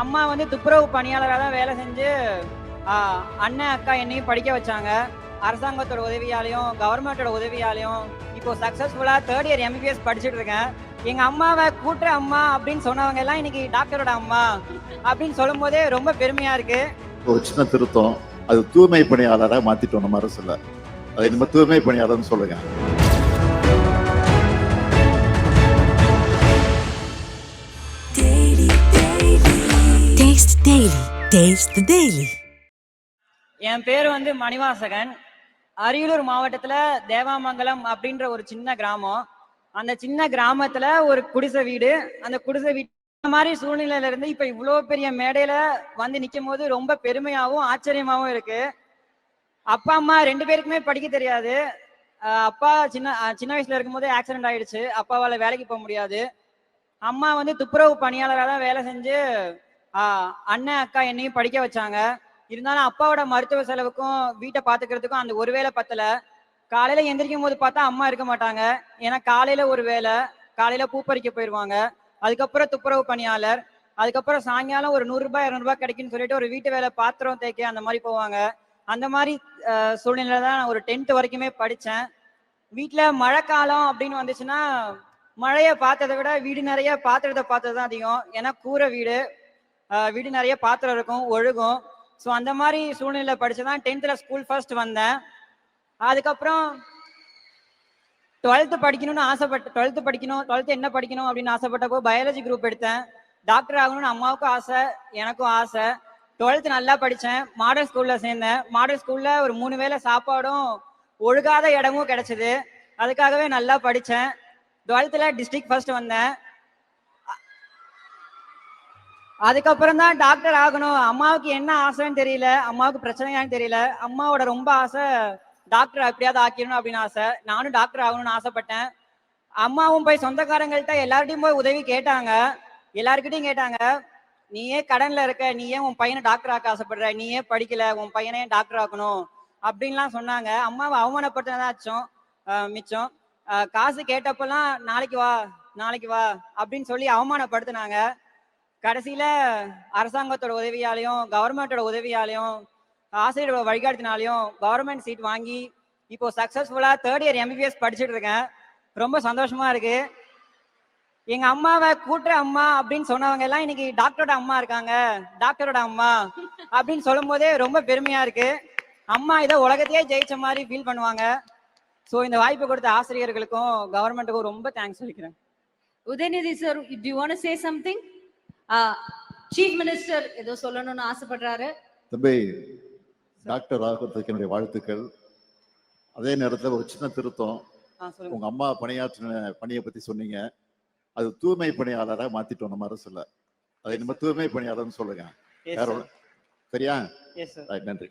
அம்மா வந்து துப்புரவு பணியாளராக தான் வேலை செஞ்சு அண்ணன் அக்கா என்னையும் படிக்க வச்சாங்க. அரசாங்கத்தோட உதவியாலையும் கவர்மெண்ட்டோட உதவியாலையும் இப்போ சக்ஸஸ்ஃபுல்லாக தேர்ட் இயர் எம்பிபிஎஸ் படிச்சுட்டு இருக்கேன். எங்கள் அம்மாவை கூட்டுற அம்மா அப்படின்னு சொன்னவங்க எல்லாம் இன்னைக்கு டாக்டரோட அம்மா அப்படின்னு சொல்லும் போதே ரொம்ப பெருமையா இருக்கு. ஒரு சின்ன திருத்தம். அது தூய்மை பணியாளராக மாற்றிட்டோம் நம்ம அரசில். அது நம்ம தூய்மை பணியாளர்னு சொல்லுங்கள் டேஸ்ட் டெய்லி டேஸ்ட் டெய்லி என் பேர் வந்து மணிவாசகன். அரியலூர் மாவட்டத்தில் தேவாமங்கலம் அப்படின்ற ஒரு சின்ன கிராமம். அந்த சின்ன கிராமத்துல ஒரு குடிசை வீடு. அந்த குடிசை வீடு இந்த மாதிரி சூழ்நிலையில இருந்து இப்ப இவ்வளோ பெரிய மேடையில வந்து நிற்கும் போது ரொம்ப பெருமையாவும் ஆச்சரியமாவும் இருக்கு. அப்பா அம்மா ரெண்டு பேருக்குமே படிக்க தெரியாது. அப்பா சின்ன சின்ன வயசுல இருக்கும்போது ஆக்சிடென்ட் ஆயிடுச்சு. அப்பாவால வேலைக்கு போக முடியாது. அம்மா வந்து துப்புரவு பணியாளராக தான் வேலை செஞ்சு அண்ணன் அக்கா என்னையும் படிக்க வச்சாங்க. இருந்தாலும் அப்பாவோட மருத்துவ செலவுக்கும் வீட்டை பாத்துக்கிறதுக்கும் அந்த ஒரு வேலை பத்தல. காலையில எந்திரிக்கும் போது பார்த்தா அம்மா இருக்க மாட்டாங்க. ஏன்னா காலையில ஒரு வேலை காலையில பூ பறிக்க போயிருவாங்க. அதுக்கப்புறம் துப்புரவு பணியாளர் அதுக்கப்புறம் சாயங்காலம் ஒரு நூறு ரூபாய் கிடைக்குன்னு சொல்லிட்டு ஒரு வீட்டு வேலை பாத்திரம் தேய்க்க அந்த மாதிரி போவாங்க. அந்த மாதிரி சூழ்நிலை தான் நான் ஒரு டென்த் வரைக்குமே படித்தேன் வீட்டில் மழை காலம் அப்படின்னு வந்துச்சுன்னா மழையை பார்த்ததை விட வீடு நிறைய பாத்திரத்தை பார்த்தது தான் அதிகம். ஏன்னா கூரை வீடு வீடு நிறைய பாத்திரம் இருக்கும் ஒழுகும். ஸோ அந்த மாதிரி சூழ்நிலை படித்து தான் டென்த்தில் ஸ்கூல் ஃபர்ஸ்ட் வந்தேன். அதுக்கப்புறம் டுவெல்த்து படிக்கணும்னு ஆசைப்பட்டு டுவெல்த்து படிக்கணும் டுவெல்த்து என்ன படிக்கணும் அப்படின்னு ஆசைப்பட்டப்போ பயாலஜி குரூப் எடுத்தேன். டாக்டர் ஆகணும்னு அம்மாவுக்கும் ஆசை எனக்கும் ஆசை. டுவெல்த்து நல்லா படித்தேன் மாடல் ஸ்கூலில் சேர்ந்தேன். மாடல் ஸ்கூலில் ஒரு மூணு வேளை சாப்பாடும் ஒழுகாத இடமும் கிடச்சிது. அதுக்காகவே நல்லா படித்தேன் டுவெல்த்தில் டிஸ்ட்ரிக்ட் ஃபர்ஸ்ட் வந்தேன். அதுக்கப்புறம் தான் டாக்டர் ஆகணும். அம்மாவுக்கு என்ன ஆசைன்னு தெரியல. அம்மாவுக்கு பிரச்சனையான்னு தெரியல. அம்மாவோட ரொம்ப ஆசை டாக்டர் எப்படியாவது ஆக்கிடணும் அப்படின்னு ஆசை. நானும் டாக்டர் ஆகணும்னு ஆசைப்பட்டேன். அம்மாவும் போய் சொந்தக்காரங்கள்ட்ட எல்லார்ட்டையும் போய் உதவி கேட்டாங்க. எல்லாருக்கிட்டையும் கேட்டாங்க நீ ஏன் கடன்ல இருக்க நீ ஏன் உன் பையனை டாக்டர் ஆக்க ஆசைப்படுற நீ ஏன் படிக்கல உன் பையனை ஏன் டாக்டர் ஆக்கணும். அப்படின்லாம் சொன்னாங்க. அம்மாவை அவமானப்படுத்தினதாச்சும் ஆஹ் மிச்சம். காசு கேட்டப்பெல்லாம் நாளைக்கு வா நாளைக்கு வா அப்படின்னு சொல்லி அவமானப்படுத்தினாங்க. கடைசியில அரசாங்கத்தோட உதவியாலையும் கவர்மெண்டோட உதவியாலையும் ஆசிரியரோட வழிகாட்டினாலையும் கவர்மெண்ட் சீட் வாங்கி இப்போ சக்சஸ்ஃபுல்லா தேர்ட் இயர் எம்பிபிஎஸ் படிச்சுட்டு இருக்கேன். ரொம்ப சந்தோஷமா இருக்கு. எங்க அம்மாவை கூட்டுற அம்மா அப்படின்னு சொன்னவங்க எல்லாம் இன்னைக்கு டாக்டரோட அம்மா இருக்காங்க. டாக்டரோட அம்மா அப்படின்னு சொல்லும் போதே ரொம்ப பெருமையா இருக்கு. அம்மா இதை உலகத்தையே ஜெயிச்ச மாதிரி ஃபீல் பண்ணுவாங்க. ஸோ இந்த வாய்ப்பு கொடுத்த ஆசிரியர்களுக்கும் கவர்மெண்ட்டுக்கும் ரொம்ப தேங்க்ஸ் சொல்லிக்கிறேன். Udhayanidhi sir if you want say something chief minister ஏதோ சொல்லணும்னு ஆசைப்படுறாரு. தம்பி டாக்டர் ஆகிறதுக்கு என்னுடைய வாழ்த்துக்கள். அதே நேரத்தில் ஒரு சின்ன திருத்தம். உங்க அம்மா பணியாற்றின பணியை பத்தி சொன்னீங்க. அது தூய்மை பணியாளராக மாத்திட்டோம் நம்ம அரசுல. அதை நம்ம தூய்மை பணியாளர்னு சொல்லுங்க. சரியா? எஸ் சார் Right, நன்றி.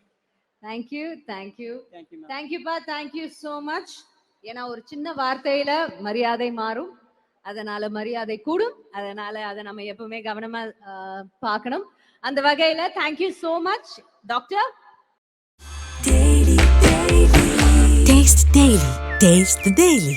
Thank you thank you. Thank you ma'am thank you பா thank you so much. ஏன்னா ஒரு சின்ன வார்த்தையில மரியாதை மாறும். அதனால மரியாதை கூடும் அதனால அதை நம்ம எப்பவுமே கவனமா பார்க்கணும் அந்த வகையில thank you so much doctor Taste Daily. Taste the Daily.